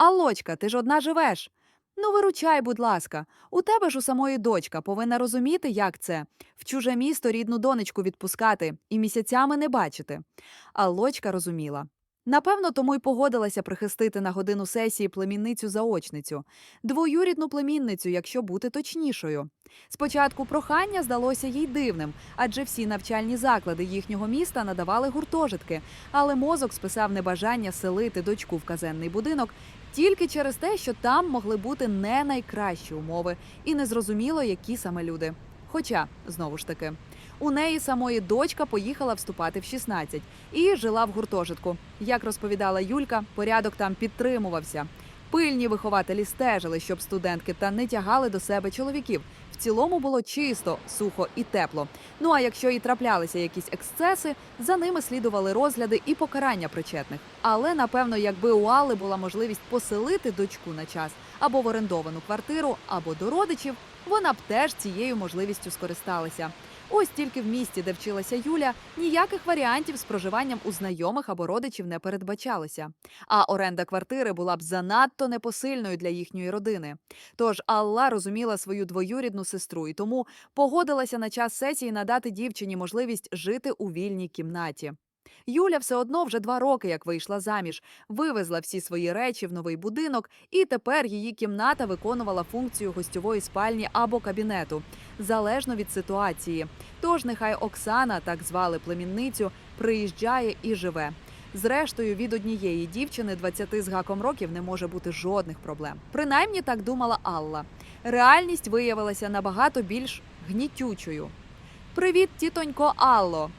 Аллочка, ти ж одна живеш. Ну, виручай, будь ласка. У тебе ж у самої дочка повинна розуміти, як це в чуже місто рідну донечку відпускати і місяцями не бачити. Аллочка розуміла. Напевно, тому й погодилася прихистити на годину сесії племінницю заочницю, двоюрідну племінницю, якщо бути точнішою. Спочатку прохання здалося їй дивним, адже всі навчальні заклади їхнього міста надавали гуртожитки, але мозок списав небажання селити дочку в казенний будинок тільки через те, що там могли бути не найкращі умови, і незрозуміло, які саме люди. Хоча, знову ж таки, у неї самої дочка поїхала вступати в 16 і жила в гуртожитку. Як розповідала Юлька, порядок там підтримувався. Пильні вихователі стежили, щоб студентки та не тягали до себе чоловіків. В цілому було чисто, сухо і тепло. Ну а якщо і траплялися якісь ексцеси, за ними слідували розгляди і покарання причетних. Але напевно, якби у Алли була можливість поселити дочку на час або в орендовану квартиру, або до родичів, вона б теж цією можливістю скористалася. Ось тільки в місті, де вчилася Юля, ніяких варіантів з проживанням у знайомих або родичів не передбачалося. А оренда квартири була б занадто непосильною для їхньої родини. Тож Алла розуміла свою двоюрідну сестру і тому погодилася на час сесії надати дівчині можливість жити у вільній кімнаті. Юля все одно вже два роки, як вийшла заміж, вивезла всі свої речі в новий будинок, і тепер її кімната виконувала функцію гостьової спальні або кабінету, залежно від ситуації. Тож нехай Оксана, так звали племінницю, приїжджає і живе. Зрештою, від однієї дівчини 20 з гаком років не може бути жодних проблем. Принаймні так думала Алла. Реальність виявилася набагато більш гнітючою. Привіт, тітонько Алло.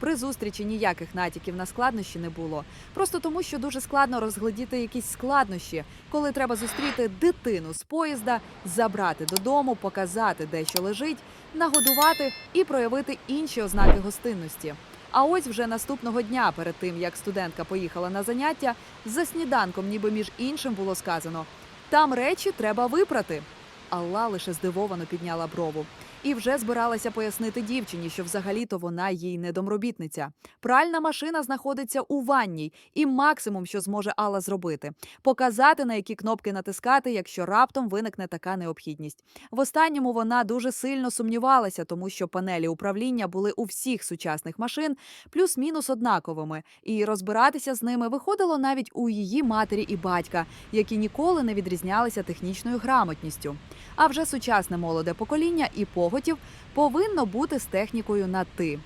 При зустрічі ніяких натяків на складнощі не було. Просто тому, що дуже складно розглядіти якісь складнощі, коли треба зустріти дитину з поїзда, забрати додому, показати, де що лежить, нагодувати і проявити інші ознаки гостинності. А ось вже наступного дня, перед тим як студентка поїхала на заняття, за сніданком, ніби між іншим було сказано: там речі треба випрати. Алла лише здивовано підняла брову. І вже збиралася пояснити дівчині, що взагалі-то вона їй не домробітниця. Пральна машина знаходиться у ванній, і максимум, що зможе Алла зробити, показати на які кнопки натискати, якщо раптом виникне така необхідність. В останньому вона дуже сильно сумнівалася, тому що панелі управління були у всіх сучасних машин плюс-мінус однаковими, і розбиратися з ними виходило навіть у її матері і батька, які ніколи не відрізнялися технічною грамотністю. А вже сучасне молоде покоління і поготів повинно бути з технікою на ти.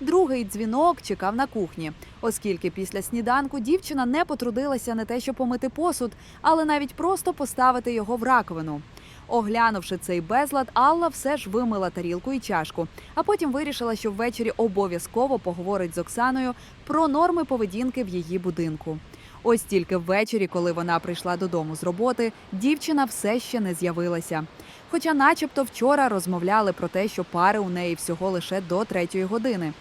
Другий дзвінок чекав на кухні, оскільки після сніданку дівчина не потрудилася не те, що помити посуд, але навіть просто поставити його в раковину. Оглянувши цей безлад, Алла все ж вимила тарілку і чашку, а потім вирішила, що ввечері обов'язково поговорить з Оксаною про норми поведінки в її будинку. Ось тільки ввечері, коли вона прийшла додому з роботи, дівчина все ще не з'явилася. Хоча, начебто, вчора розмовляли про те, що пари у неї всього лише до третьої години.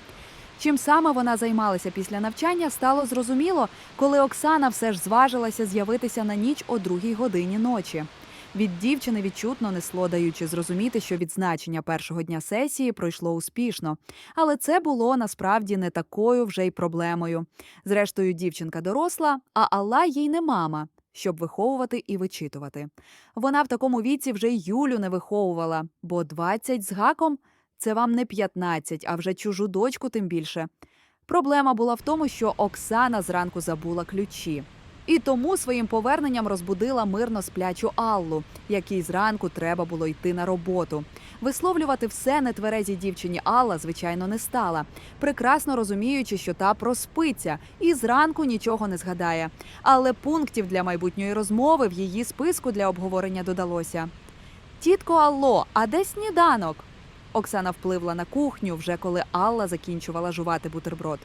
Чим саме вона займалася після навчання, стало зрозуміло, коли Оксана все ж зважилася з'явитися на ніч о другій годині ночі. Від дівчини відчутно несло, даючи зрозуміти, що відзначення першого дня сесії пройшло успішно. Але це було насправді не такою вже й проблемою. Зрештою, дівчинка доросла, а Алла їй не мама, щоб виховувати і вичитувати. Вона в такому віці вже й Юлю не виховувала, бо 20 з гаком це вам не 15, а вже чужу дочку тим більше. Проблема була в тому, що Оксана зранку забула ключі. І тому своїм поверненням розбудила мирно сплячу Аллу, якій зранку треба було йти на роботу. Висловлювати все нетверезій дівчині Алла, звичайно, не стала, прекрасно розуміючи, що та проспиться і зранку нічого не згадає. Але пунктів для майбутньої розмови в її списку для обговорення додалося. Тітко Алло, а де сніданок? Оксана впливла на кухню, вже коли Алла закінчувала жувати бутерброд.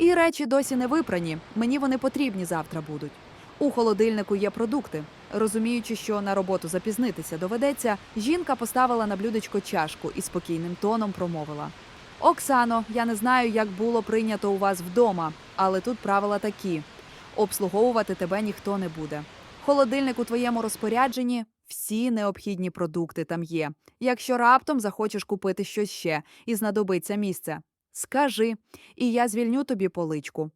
І речі досі не випрані. Мені вони потрібні завтра будуть. У холодильнику є продукти. Розуміючи, що на роботу запізнитися доведеться, жінка поставила на блюдечко чашку і спокійним тоном промовила: Оксано, я не знаю, як було прийнято у вас вдома, але тут правила такі: обслуговувати тебе ніхто не буде. Холодильник у твоєму розпорядженні всі необхідні продукти там є. Якщо раптом захочеш купити щось ще і знадобиться місце, скажи, і я звільню тобі поличку.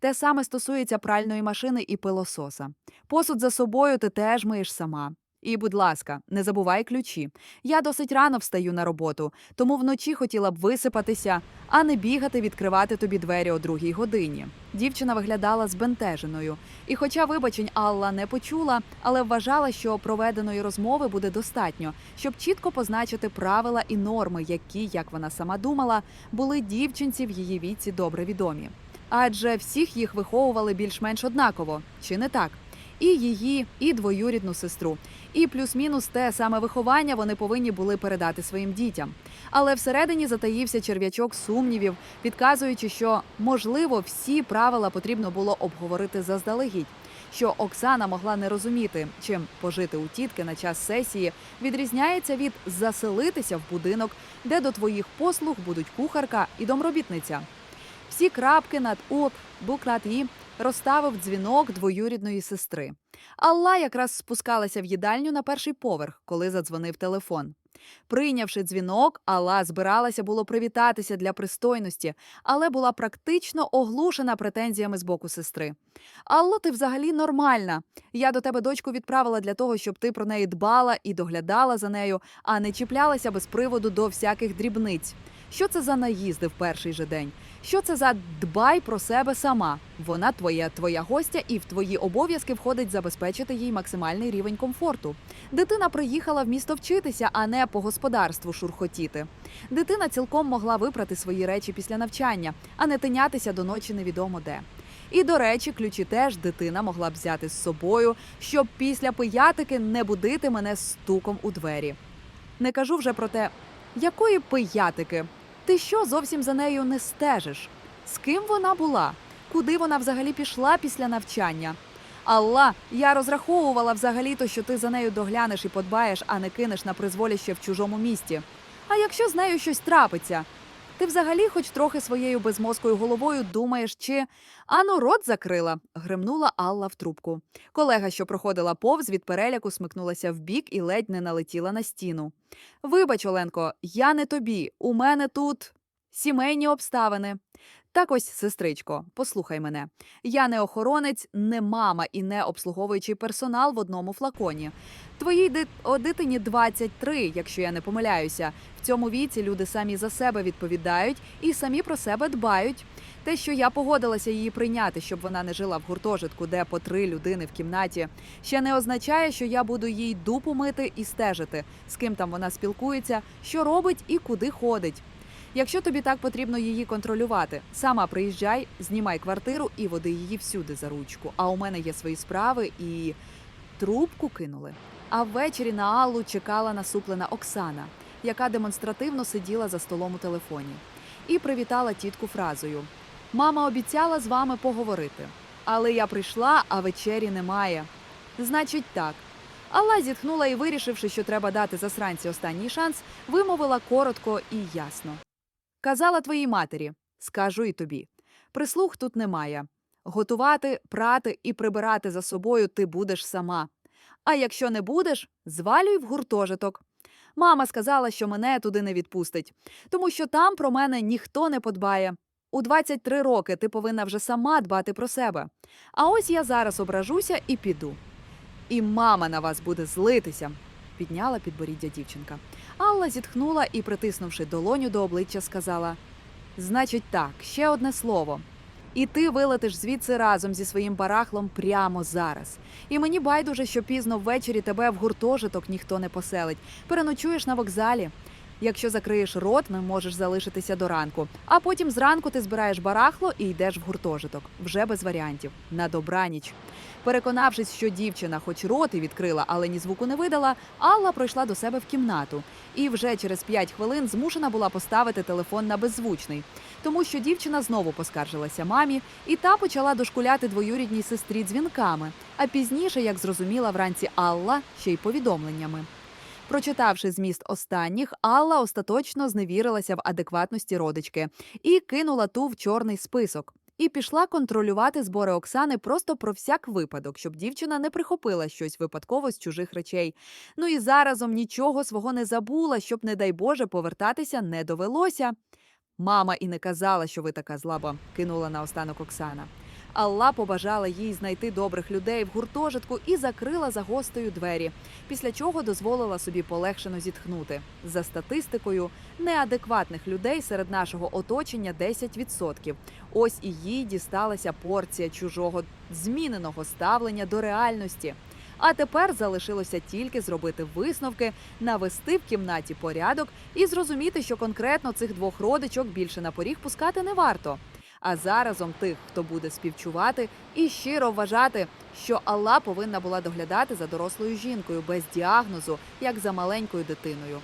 Те саме стосується пральної машини і пилососа. Посуд за собою ти теж миєш сама. І, будь ласка, не забувай ключі. Я досить рано встаю на роботу, тому вночі хотіла б висипатися, а не бігати відкривати тобі двері о другій годині. Дівчина виглядала збентеженою. І, хоча вибачень Алла не почула, але вважала, що проведеної розмови буде достатньо, щоб чітко позначити правила і норми, які, як вона сама думала, були дівчинці в її віці добре відомі. Адже всіх їх виховували більш-менш однаково, чи не так? І її, і двоюрідну сестру. І плюс-мінус те саме виховання вони повинні були передати своїм дітям. Але всередині затаївся черв'ячок сумнівів, підказуючи, що можливо всі правила потрібно було обговорити заздалегідь. Що Оксана могла не розуміти, чим пожити у тітки на час сесії відрізняється від заселитися в будинок, де до твоїх послуг будуть кухарка і домробітниця. Всі крапки над «от», буклад «і» розставив дзвінок двоюрідної сестри. Алла якраз спускалася в їдальню на перший поверх, коли задзвонив телефон. Прийнявши дзвінок, Алла збиралася було привітатися для пристойності, але була практично оглушена претензіями з боку сестри. Алло, ти взагалі нормальна. Я до тебе дочку відправила для того, щоб ти про неї дбала і доглядала за нею, а не чіплялася без приводу до всяких дрібниць. Що це за наїзди в перший же день? Що це за дбай про себе сама? Вона твоя твоя гостя, і в твої обов'язки входить забезпечити їй максимальний рівень комфорту. Дитина приїхала в місто вчитися, а не по господарству шурхотіти. Дитина цілком могла випрати свої речі після навчання, а не тинятися до ночі невідомо де. І до речі, ключі теж дитина могла б взяти з собою, щоб після пиятики не будити мене стуком у двері. Не кажу вже про те, якої пиятики. Ти що зовсім за нею не стежиш? З ким вона була? Куди вона взагалі пішла після навчання? Алла, я розраховувала взагалі-то, що ти за нею доглянеш і подбаєш, а не кинеш на призволяще в чужому місті. А якщо з нею щось трапиться? Ти взагалі хоч трохи своєю безмозкою головою думаєш, чи ану рот закрила, гримнула Алла в трубку. Колега, що проходила повз від переляку, смикнулася вбік і ледь не налетіла на стіну. Вибач, Оленко, я не тобі. У мене тут сімейні обставини. Так ось, сестричко, послухай мене. Я не охоронець, не мама і не обслуговуючий персонал в одному флаконі. Твоїй дит... о, дитині 23, якщо я не помиляюся. В цьому віці люди самі за себе відповідають і самі про себе дбають. Те, що я погодилася її прийняти, щоб вона не жила в гуртожитку, де по три людини в кімнаті, ще не означає, що я буду їй дупу мити і стежити, з ким там вона спілкується, що робить і куди ходить. Якщо тобі так потрібно її контролювати, сама приїжджай, знімай квартиру і води її всюди за ручку. А у мене є свої справи і трубку кинули. А ввечері на Аллу чекала насуплена Оксана, яка демонстративно сиділа за столом у телефоні, і привітала тітку фразою: Мама обіцяла з вами поговорити. Але я прийшла, а вечері немає. Значить, так. Алла зітхнула і, вирішивши, що треба дати засранці останній шанс, вимовила коротко і ясно. Казала твоїй матері, скажу і тобі. Прислуг тут немає. Готувати, прати і прибирати за собою ти будеш сама. А якщо не будеш, звалюй в гуртожиток. Мама сказала, що мене туди не відпустить, тому що там про мене ніхто не подбає. У 23 роки ти повинна вже сама дбати про себе. А ось я зараз ображуся і піду. І мама на вас буде злитися, підняла підборіддя дівчинка. Алла зітхнула і, притиснувши долоню до обличчя, сказала: Значить, так, ще одне слово. І ти вилетиш звідси разом зі своїм барахлом прямо зараз. І мені байдуже, що пізно ввечері тебе в гуртожиток ніхто не поселить. Переночуєш на вокзалі. Якщо закриєш рот, не можеш залишитися до ранку. А потім зранку ти збираєш барахло і йдеш в гуртожиток. Вже без варіантів. На добраніч. Переконавшись, що дівчина, хоч рот і відкрила, але ні звуку не видала, Алла пройшла до себе в кімнату і вже через п'ять хвилин змушена була поставити телефон на беззвучний, тому що дівчина знову поскаржилася мамі, і та почала дошкуляти двоюрідній сестрі дзвінками. А пізніше, як зрозуміла вранці Алла, ще й повідомленнями. Прочитавши зміст останніх, Алла остаточно зневірилася в адекватності родички і кинула ту в чорний список. І пішла контролювати збори Оксани просто про всяк випадок, щоб дівчина не прихопила щось випадково з чужих речей. Ну і заразом нічого свого не забула, щоб, не дай Боже, повертатися не довелося. Мама і не казала, що ви така злаба, кинула наостанок Оксана. Алла побажала їй знайти добрих людей в гуртожитку і закрила за гостею двері, після чого дозволила собі полегшено зітхнути. За статистикою, неадекватних людей серед нашого оточення 10%. Ось і їй дісталася порція чужого зміненого ставлення до реальності. А тепер залишилося тільки зробити висновки, навести в кімнаті порядок і зрозуміти, що конкретно цих двох родичок більше на поріг пускати не варто. А заразом тих, хто буде співчувати, і щиро вважати, що Алла повинна була доглядати за дорослою жінкою без діагнозу, як за маленькою дитиною.